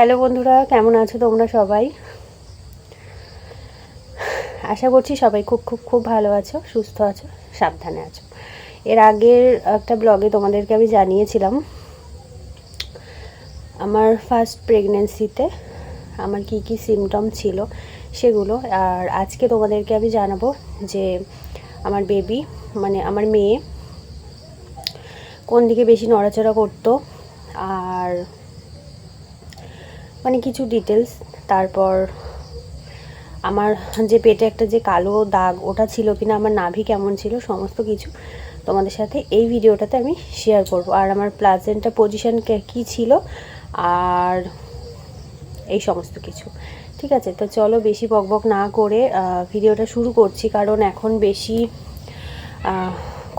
Hello বন্ধুরা, কেমন আছো তোমরা সবাই? আশা করছি সবাই খুব খুব খুব ভালো আছো, সুস্থ আছো, সাবধানে আছো। এর আগের একটা ব্লগে তোমাদেরকে আমি জানিয়েছিলাম, আমার ফার্স্ট প্রেগনেন্সিতে আমার কি কি সিমটম ছিল সেগুলো। আর আজকে তোমাদেরকে আমি জানাব যে আমার বেবি মানে আমার মেয়ে কোন দিকে বেশি নড়াচড়া করতো, আর মানে কিছু ডিটেলস তারপর আমার যে পেটে একটা যে কালো দাগ ওটা ছিল কিনা, আমার নাভি কেমন ছিল, সমস্ত কিছু তোমাদের সাথে এই ভিডিওটাতে আমি শেয়ার করব। আর আমার প্লাজেন্টা পজিশন কী ছিল আর এই সমস্ত কিছু। ঠিক আছে? তো চলো বেশি বকবক না করে ভিডিওটা শুরু করছি। কারণ এখন বেশি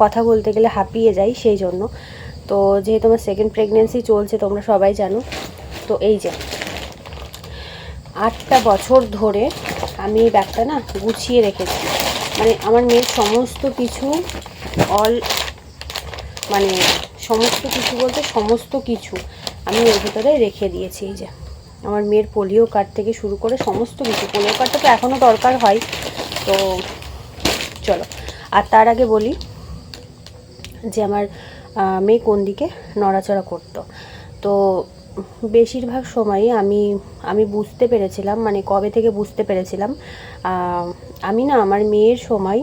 কথা বলতে গেলে হাঁপিয়ে যাই সেই জন্য। তো যেহেতু আমার সেকেন্ড প্রেগনেন্সি চলছে, তোমরা সবাই জানো। তো এই যে আটটা বছর ধরে আমি এই ব্যাগটা না গুছিয়ে রেখেছি। মানে আমার মেয়ের সমস্ত কিছু অল মানে সমস্ত কিছু বলতে সমস্ত কিছু আমি ওর ভিতরে রেখে দিয়েছি এই যে। আমার মেয়ের পোলিও কার্ড থেকে শুরু করে সমস্ত কিছু। পোলিও কার্ডটা তো এখনও দরকার হয়। তো চলো। আর তার আগে বলি যে আমার মেয়ে কোন দিকে নড়াচড়া করতো। তো বেশিরভাগ সময়ই আমি আমি বুঝতে পেরেছিলাম মানে কবে থেকে বুঝতে পেরেছিলাম আমি না আমার মেয়ের সময়,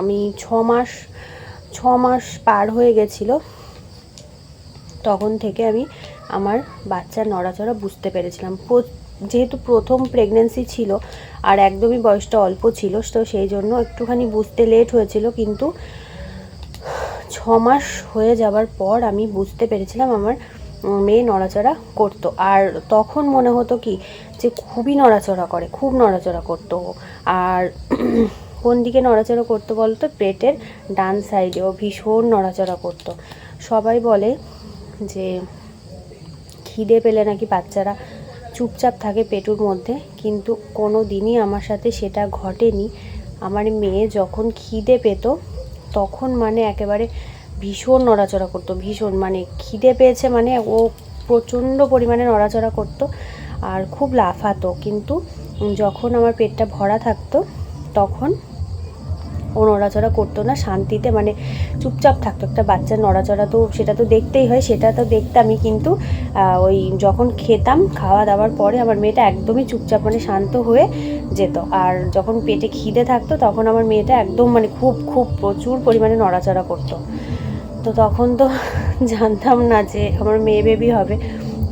আমি ছ মাস ছ মাস পার হয়ে গেছিল, তখন থেকে আমি আমার বাচ্চার নড়াচড়া বুঝতে পেরেছিলাম। যেহেতু প্রথম প্রেগনেন্সি ছিল আর একদমই বয়সটা অল্প ছিল, তো সেই জন্য একটুখানি বুঝতে লেট হয়েছিল, কিন্তু ছ মাস হয়ে যাবার পর আমি বুঝতে পেরেছিলাম আমার মেয়ে নড়াচড়া করতো। আর তখন মনে হতো কি যে খুবই নড়াচড়া করে, খুব নড়াচড়া করতো আর কোন দিকে নড়াচড়া করতো বলতো? পেটের ডান সাইডেও ভীষণ নড়াচড়া করতো। সবাই বলে যে খিদে পেলে নাকি বাচ্চারা চুপচাপ থাকে পেটুর মধ্যে। কিন্তু কোনো দিনই আমার সাথে সেটা ঘটেনি। আমার মেয়ে যখন খিদে পেত, তখন মানে একেবারে ভীষণ নড়াচড়া করতো, ভীষণ মানে খিদে পেয়েছে মানে ও প্রচণ্ড পরিমাণে নড়াচড়া করতো আর খুব লাফাতো। কিন্তু যখন আমার পেটটা ভরা থাকতো, তখন ও নড়াচড়া করতো না, শান্তিতে মানে চুপচাপ থাকতো। একটা বাচ্চার নড়াচড়া তো সেটা তো দেখতেই হয়, সেটা তো দেখতামই কিন্তু ওই যখন খেতাম খাওয়া দাওয়ার পরে আমার মেয়েটা একদমই চুপচাপ মানে শান্ত হয়ে যেত। আর যখন পেটে খিদে থাকতো, তখন আমার মেয়েটা একদম মানে খুব খুব প্রচুর পরিমাণে নড়াচড়া করতো। তো তখন তো জানতাম না যে আমার মেয়ে বেবি হবে।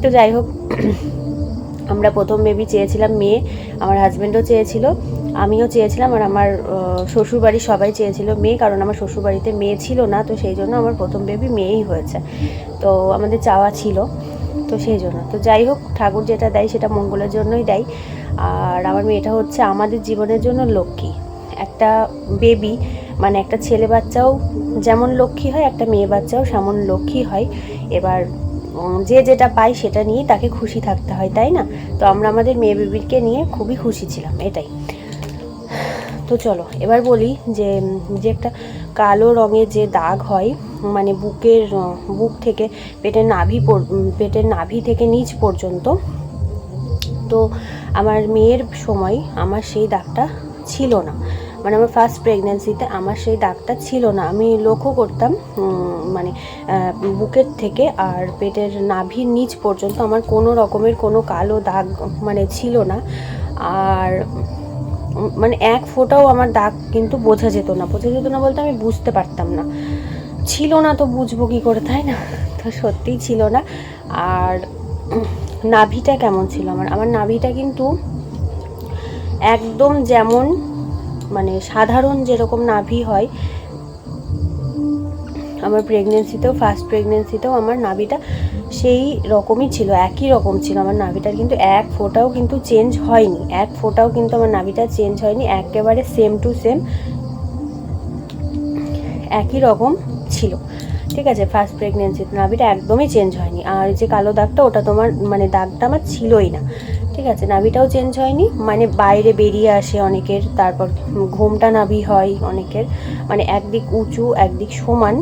তো যাই হোক, আমরা প্রথম বেবি চেয়েছিলাম মেয়ে, আমার হাজব্যান্ডও চেয়েছিল, আমিও চেয়েছিলাম আর আমার শ্বশুরবাড়ি সবাই চেয়েছিল মেয়ে, কারণ আমার শ্বশুরবাড়িতে মেয়ে ছিল না, তো সেই জন্য আমার প্রথম বেবি মেয়েই হয়েছে। তো আমাদের চাওয়া ছিল, তো সেই জন্য। তো যাই হোক, ঠাকুর যেটা দেয় সেটা মঙ্গলের জন্যই দেয়। আর আমার মেয়েটা হচ্ছে আমাদের জীবনের জন্য লক্ষ্মী। একটা বেবি মানে একটা ছেলে বাচ্চাও যেমন লক্ষ্মী হয়, একটা মেয়ে বাচ্চাও সেমন লক্ষ্মী হয়। এবার যে যেটা পাই সেটা নিয়েই তাকে খুশি থাকতে হয়, তাই না? তো আমরা আমাদের মেয়ে বেবিকে নিয়ে খুবই খুশি ছিলাম, এটাই। তো চলো, এবার বলি যে যে একটা কালো রঙের যে দাগ হয় মানে বুকের বুক থেকে, পেটের নাভি পেটের নাভি থেকে নিচ পর্যন্ত, তো আমার মেয়ের সময় আমার সেই দাগটা ছিল না। মানে আমার ফার্স্ট প্রেগনেন্সিতে আমার সেই দাগটা ছিল না। আমি লক্ষ্য করতাম মানে বুকের থেকে আর পেটের নাভির নিচ পর্যন্ত আমার কোনো রকমের কোনো কালো দাগ মানে ছিল না। আর মানে এক ফোটাও আমার দাগ কিন্তু বোঝা যেত না। বোঝা যেত না বলতে আমি বুঝতে পারতাম না। ছিল না তো বুঝব কী করে, তাই না? তো সত্যিই ছিল না। আর, নাভিটা কেমন ছিল আমার? আমার নাভিটা কিন্তু একদম যেমন মানে সাধারণ যেরকম নাভি হয়, আমার প্রেগনেন্সিতেও ফার্স্ট প্রেগনেন্সিতেও আমার নাভিটা সেই রকমই ছিল, একই রকম ছিল। আমার নাভিটার কিন্তু এক ফোটাও কিন্তু চেঞ্জ হয়নি, এক ফোটাও কিন্তু আমার নাভিটা চেঞ্জ হয়নি, একেবারে সেম টু সেম একই রকম ছিল। ঠিক আছে ফার্স্ট প্রেগনেন্সিতে নাভিটা একদমই চেঞ্জ হয়নি। আর যে কালো দাগটা, ওটা তোমার মানে দাগটা আমার ছিলই না। ঠিক আছে, নাভিটাও চেঞ্জ হয়নি মানে বাইরে বেরিয়ে আসে অনেকের, তারপর ঘোমটা নাভি হয় অনেকের মানে একদিক উঁচু, একদিক সমান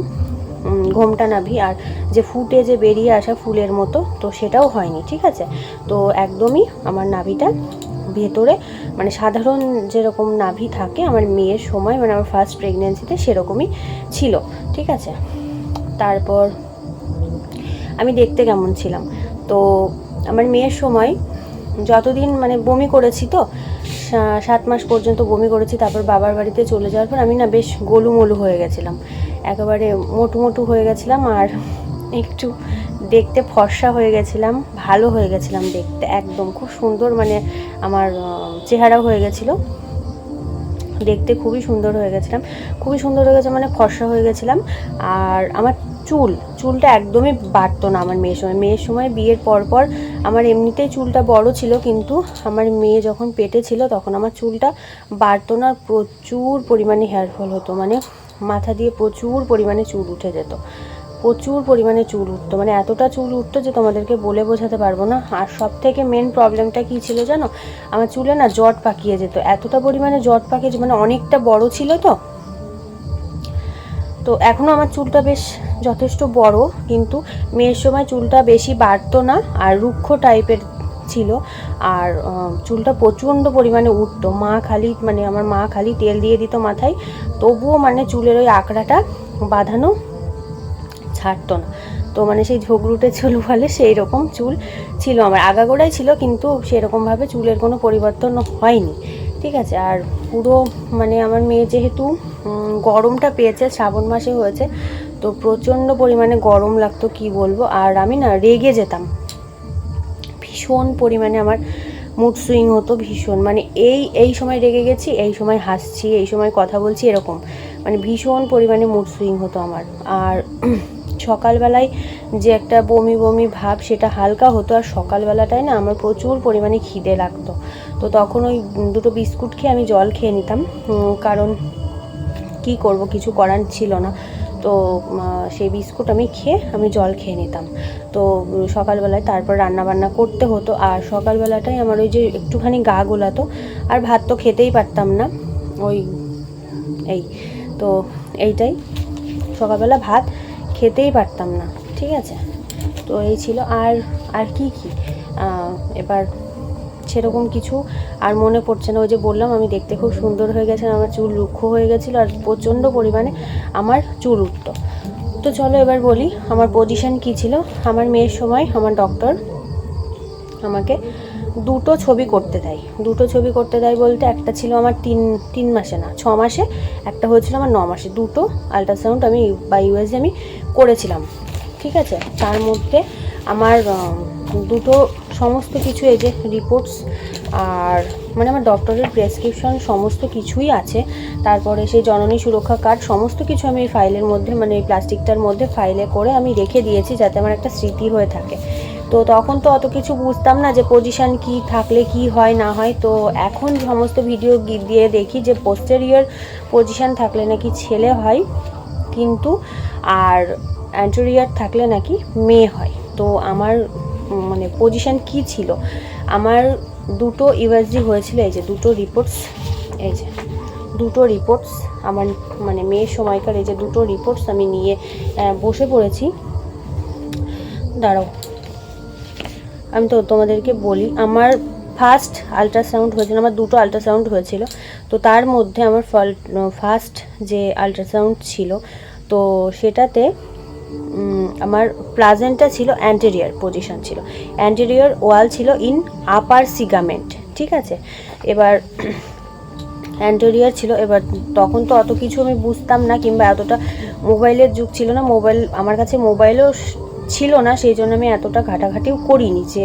ঘোমটা নাভি, আর যে ফুটে যে বেরিয়ে আসা ফুলের মতো, তো সেটাও হয়নি, ঠিক আছে? তো একদমই আমার নাভিটা ভেতরে মানে সাধারণ যেরকম নাভি থাকে, আমার মেয়ের সময় মানে আমার ফার্স্ট প্রেগনেন্সিতে সেরকমই ছিল, ঠিক আছে? তারপর আমি দেখতে কেমন ছিলাম, তো আমার মেয়ের সময় যতদিন মানে বমি করেছি তো সাত মাস পর্যন্ত বমি করেছি, তারপর বাবার বাড়িতে চলে যাওয়ার পর আমি না বেশ গোলুমলু হয়ে গেছিলাম। একেবারে মোটু মোটু হয়ে গেছিলাম আর একটু দেখতে ফর্সা হয়ে গেছিলাম, ভালো হয়ে গেছিলাম দেখতে একদম। খুব সুন্দর মানে আমার চেহারা হয়ে গেছিল। দেখতে খুবই সুন্দর হয়ে গেছিলাম। খুবই সুন্দর হয়ে গেছে মানে ফর্সা হয়ে গেছিলাম। আর আমার চুল, চুলটা একদমই বাড়তো না আমার মেয়ের সময়। মেয়ের সময় বিয়ের পর পর আমার এমনিতেই চুলটা বড় ছিল, কিন্তু আমার মেয়ে যখন পেটে ছিল তখন আমার চুলটা বাড়তো না, প্রচুর পরিমাণে হেয়ার ফল হতো মানে মাথা দিয়ে প্রচুর পরিমাণে চুল উঠে যেত। প্রচুর পরিমাণে চুল উঠতো মানে এতটা চুল উঠতো যে তোমাদেরকে বলে বোঝাতে পারব না। আর সব থেকে মেন প্রবলেমটা কী ছিল জানো? আমার চুলে না জট পাকিয়ে যেত, এতটা পরিমাণে জট পাকিয়ে মানে অনেকটা বড় ছিল তো। তো এখনও আমার চুলটা বেশ যথেষ্ট বড়, কিন্তু মেয়ের সময় চুলটা বেশি বাড়তো না আর রুক্ষ টাইপের ছিল। আর চুলটা প্রচণ্ড পরিমাণে উঠতো। মা খালি মানে আমার মা খালি তেল দিয়ে দিত মাথায়। তবুও মানে চুলের ওই আঁকড়াটা বাঁধানো ছাড়তো না। তো মানে সেই ঝগড়ুটে চুল বলে সেই রকম চুল ছিল আমার। আগাগোড়াই ছিল, কিন্তু সেরকমভাবে চুলের কোনো পরিবর্তন হয়নি। ঠিক আছে? আর পুরো মানে আমার মেয়ে যেহেতু গরমটা পেয়েছে, শ্রাবণ মাসে হয়েছে তো প্রচণ্ড পরিমাণে গরম লাগতো, কি বলব? আর আমি না রেগে যেতাম। ভীষণ পরিমাণে আমার মুড সুইং হতো, ভীষণ। মানে এই এই সময় রেগে গেছি, এই সময় হাসছি, এই সময় কথা বলছি, এরকম। মানে ভীষণ পরিমাণে মুড সুইং হতো আমার। আর সকালবেলায় যে একটা বমি বমি ভাব, সেটা হালকা হতো। আর সকালবেলাটায় না আমার প্রচুর পরিমাণে খিদে লাগতো। তো তখন ওই দুটো বিস্কুট খেয়ে আমি জল খেয়ে নিতাম। কারণ কি করব? কিছু করার ছিল না। তো সেই বিস্কুট আমি খেয়ে, আমি জল খেয়ে নিতাম। তো সকালবেলায় তারপর রান্না বান্না করতে হতো। আর সকালবেলাটাই আমার ওই যে একটুখানি গা গোলাতো, আর ভাত তো খেতেই পারতাম না। ওই, এই, তো এইটাই। সকালবেলা ভাত খেতেই পারতাম না, ঠিক আছে? তো এই ছিল। আর আর কি কি? এবার সেরকম কিছু আর মনে পড়ছে না। ওই যে বললাম, আমি দেখতে খুব সুন্দর হয়ে গেছে আমার চুল রুক্ষ হয়ে গেছিল আর প্রচণ্ড পরিমাণে আমার চুল উঠতো। তো চলো এবার বলি, আমার পজিশন কি ছিল? আমার মেয়ের সময় আমার ডক্টর আমাকে দুটো ছবি করতে দেয়। দুটো ছবি করতে দেয় বলতে একটা ছিল আমার তিন তিন মাসে না, ছ মাসে, একটা হয়েছিল আমার ন মাসে। দুটো আল্ট্রাসাউন্ড আমি বা ইউএসজি আমি করেছিলাম। ঠিক আছে? তার মধ্যে আমার দুটো সমস্ত কিছু এই যে রিপোর্টস আর মানে আমার ডক্টরের প্রেসক্রিপশন সমস্ত কিছুই আছে। তারপরে সেই জননী সুরক্ষা কার্ড সমস্ত কিছু আমি এই ফাইলের মধ্যে মানে এই প্লাস্টিকটার মধ্যে ফাইলে করে আমি রেখে দিয়েছি যাতে আমার একটা স্মৃতি হয়ে থাকে। তো তখন তো অত কিছু বুঝতাম না যে পজিশন কি থাকলে কি হয়, না হয়। তো এখন সমস্ত ভিডিও দিয়ে দেখি যে পোস্টেরিয়র পজিশন থাকলে নাকি ছেলে হয়, কিন্তু আর অ্যান্টোরিয়ার থাকলে নাকি মেয়ে হয়। তো আমার মানে পজিশন কি ছিল? আমার দুটো ইউএসজি হয়েছিল, এই যে দুটো রিপোর্টস এই যে দুটো রিপোর্টস আমার মানে মেয়ের সময়কার এই যে দুটো রিপোর্টস আমি নিয়ে বসে পড়েছি। দাঁড়াও, আমি তো তোমাদেরকে বলি, আমার ফার্স্ট আল্ট্রাসাউন্ড হয়েছিল, আমার দুটো আল্ট্রাসাউন্ড হয়েছিল, তো তার মধ্যে আমার ফার্স্ট যে আল্ট্রাসাউন্ড ছিল, তো সেটাতে আমার প্লাজেন্টটা ছিল অ্যান্টেরিয়ার পজিশন ছিল। অ্যান্টেরিয়ার ওয়াল ছিল ইন আপার সিগামেন্ট ঠিক আছে? এবার অ্যান্টেরিয়ার ছিল, এবার তখন তো অত কিছু আমি বুঝতাম না, কিংবা এতটা মোবাইলের যুগ ছিল না মোবাইল আমার কাছে মোবাইলও ছিল না, সেই জন্য আমি এতটা ঘাটাঘাটিও করিনি যে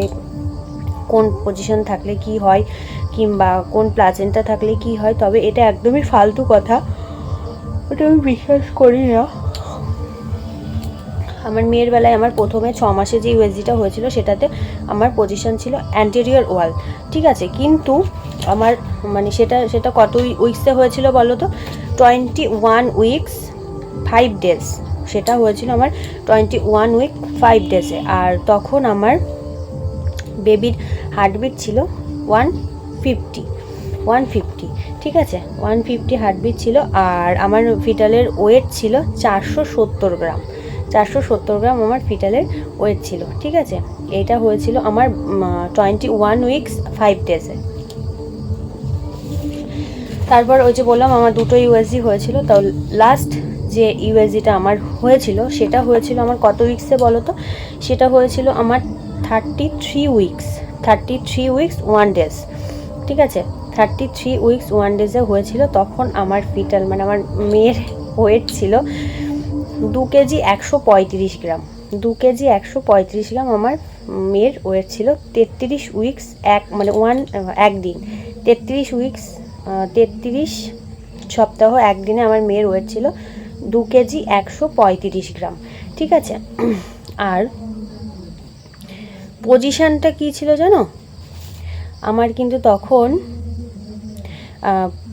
কোন পজিশন থাকলে কি হয়, কিংবা কোন প্লাজেন্টা থাকলে কি হয়, তবে এটা একদমই ফালতু কথা। ওটা আমি বিশ্বাস করি না। আমার মেয়ের বেলায় আমার প্রথমে ছ মাসে যে ইউএসজিটা হয়েছিল, সেটাতে আমার পজিশন ছিল অ্যান্টেরিয়র ওয়াল ঠিক আছে? কিন্তু আমার মানে সেটা সেটা কত উইকসে হয়েছিল বলো তো? Twenty one weeks five days সেটা হয়েছিল আমার টোয়েন্টি ওয়ান উইক ফাইভ ডেজে আর তখন আমার বেবির হার্টবিট ছিল ওয়ান ফিফটি ওয়ান ফিফটি ঠিক আছে? ওয়ান ফিফটি হার্টবিট ছিল, আর আমার ফিটালের ওয়েট ছিল চারশো সত্তর গ্রাম। চারশো সত্তর গ্রাম আমার ফিটালের ওয়েট ছিল, ঠিক আছে? এইটা হয়েছিল আমার টোয়েন্টি ওয়ান উইকস ফাইভ ডেজে তারপর ওই যে বললাম, আমার দুটো ইউএসজি হয়েছিল, তো লাস্ট যে ইউএসজিটা আমার হয়েছিল, সেটা হয়েছিল আমার কত উইক্সে বলো তো? সেটা হয়েছিল আমার thirty three weeks thirty three weeks one days ঠিক আছে? থার্টি থ্রি উইকস ওয়ান ডেজে হয়েছিল, তখন আমার ফিটাল মানে আমার মেয়ের ওয়েট ছিল দু কেজি একশো পঁয়ত্রিশ গ্রাম। দু কেজি একশো পঁয়ত্রিশ গ্রাম আমার মেয়ের ওয়েট ছিল তেত্রিশ উইকস এক মানে ওয়ান একদিন। তেত্রিশ উইকস তেত্রিশ সপ্তাহ একদিনে আমার মেয়ের ওয়েট ছিল দু কেজি একশো পঁয়ত্রিশ গ্রাম। ঠিক আছে? আর পজিশানটা কী ছিল জানো? আমার কিন্তু তখন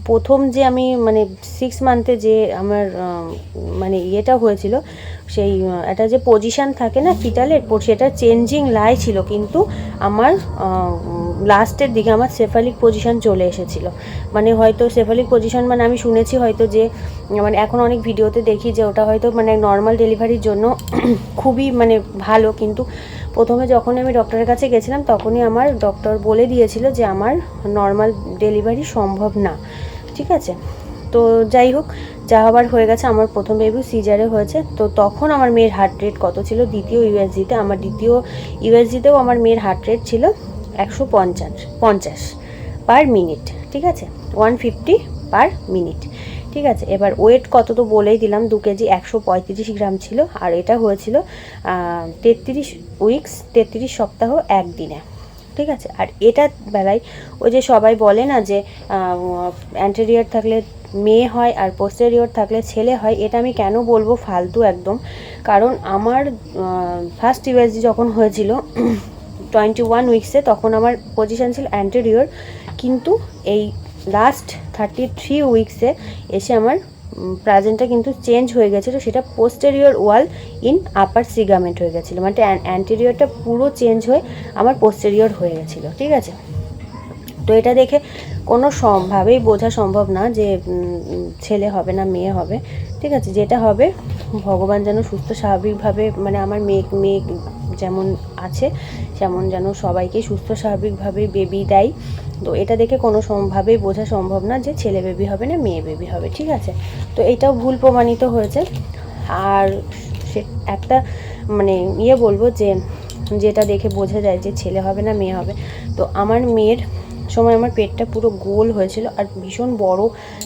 প্রথম যে আমি মানে সিক্স মান্থে যে আমার মানে ইয়েটা হয়েছিল, সেই একটা যে পজিশান থাকে না ফিটালের সেটা চেঞ্জিং লাই ছিল, কিন্তু আমার লাস্টের দিকে আমার সেফালিক পজিশান চলে এসেছিল। মানে হয়তো সেফালিক পজিশন মানে আমি শুনেছি হয়তো যে মানে এখন অনেক ভিডিওতে দেখি যে, ওটা হয়তো মানে নর্মাল ডেলিভারির জন্য খুবই মানে ভালো, কিন্তু প্রথমে যখন আমি ডক্টরের কাছে গেছিলাম, তখনই আমার ডক্টর বলে দিয়েছিল যে, আমার নর্মাল ডেলিভারি সম্ভব না। ঠিক আছে? তো যাই হোক, যা হবার হয়ে গেছে, আমার প্রথম বেবি সিজারে হয়েছে। তো তখন আমার মেয়ের হার্ট রেট কত ছিল? দ্বিতীয় ইউএসজিতে আমার দ্বিতীয় ইউএসজিতেও আমার মেয়ের হার্ট রেট ছিল একশো পঞ্চাশ পঞ্চাশ পার মিনিট ঠিক আছে? ওয়ান ফিফটি পার মিনিট ঠিক আছে? এবার ওয়েট কত তো বলেই দিলাম, দু কেজি একশো পঁয়ত্রিশ গ্রাম ছিল, আর এটা হয়েছিল তেত্রিশ উইকস তেত্রিশ সপ্তাহ একদিনে। ঠিক আছে? আর এটা বেলায় ওই যে সবাই বলে না যে অ্যান্টেরিয়র থাকলে মেয়ে হয় আর পোস্টেরিয়র থাকলে ছেলে হয়, এটা আমি কেন বলব ফালতু একদম? কারণ আমার ফার্স্ট ইউএসজি যখন হয়েছিল টোয়েন্টি ওয়ান উইকসে তখন আমার পজিশন ছিল অ্যান্টেরিয়র কিন্তু এই লাস্ট থার্টি থ্রি উইকসে এসে আমার প্রাজেন্টটা কিন্তু চেঞ্জ হয়ে গেছিল। সেটা পোস্টেরিয়র ওয়াল ইন আপার সিগামেন্ট হয়ে গেছিল। মানে অ্যান্টেরিয়রটা পুরো চেঞ্জ হয়ে আমার পোস্টেরিয়র হয়ে গেছিল, ঠিক আছে? তো এটা দেখে কোনো ভাবেই বোঝা সম্ভব না যে ছেলে হবে না, মেয়ে হবে, ঠিক আছে? যেটা হবে, ভগবান যেন সুস্থ, স্বাভাবিকভাবে মানে আমার মেয়ে মেয়ে যেমন আছে যেমন যেন সবাইকে সুস্থ, স্বাভাবিকভাবে বেবি দেয়। তো এটা দেখে কোনো ভাবেই বোঝা সম্ভব না যে ছেলে বেবি হবে না, মেয়ে বেবি হবে, ঠিক আছে? তো এটাও ভুল প্রমাণিত হয়েছে। আর সে একটা মানে ইয়ে বলব যে, যেটা দেখে বোঝা যায় যে ছেলে হবে না, মেয়ে হবে। তো আমার মেয়ের সময় আমার পেটটা পুরো গোল হয়েছিল আর ভীষণ বড়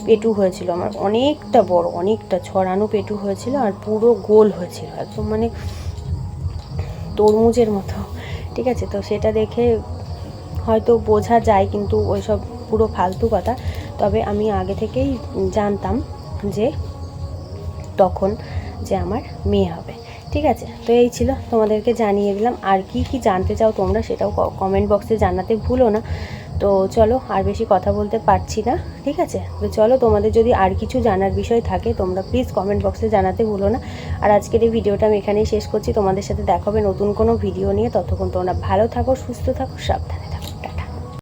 পেটু হয়েছিল। আমার অনেকটা বড়, অনেকটা ছড়ানো পেটু হয়েছিল আর পুরো গোল হয়েছিল, একদম মানে তরমুজের মতো, ঠিক আছে? তো সেটা দেখে হয়তো বোঝা যায় কিন্তু ওইসব পুরো ফালতু কথা। তবে আমি আগে থেকেই জানতাম যে তখন যে আমার মেয়ে হবে। ঠিক আছে? তো এই ছিল। তোমাদেরকে জানিয়ে দিলাম। আর কি কি জানতে চাও তোমরা সেটাও কমেন্ট বক্সে জানাতে ভুলো না। তো চলো, আর বেশি কথা বলতে পারছি না। ঠিক আছে? তো চলো, তোমাদের যদি আর কিছু জানার বিষয় থাকে, তোমরা প্লিজ কমেন্ট বক্সে জানাতে ভুলো না। আর আজকের এই ভিডিওটা আমি এখানেই শেষ করছি। তোমাদের সাথে দেখাবে নতুন কোনো ভিডিও নিয়ে। ততক্ষণ তোমরা ভালো থাকো, সুস্থ থাকো, সাবধানে।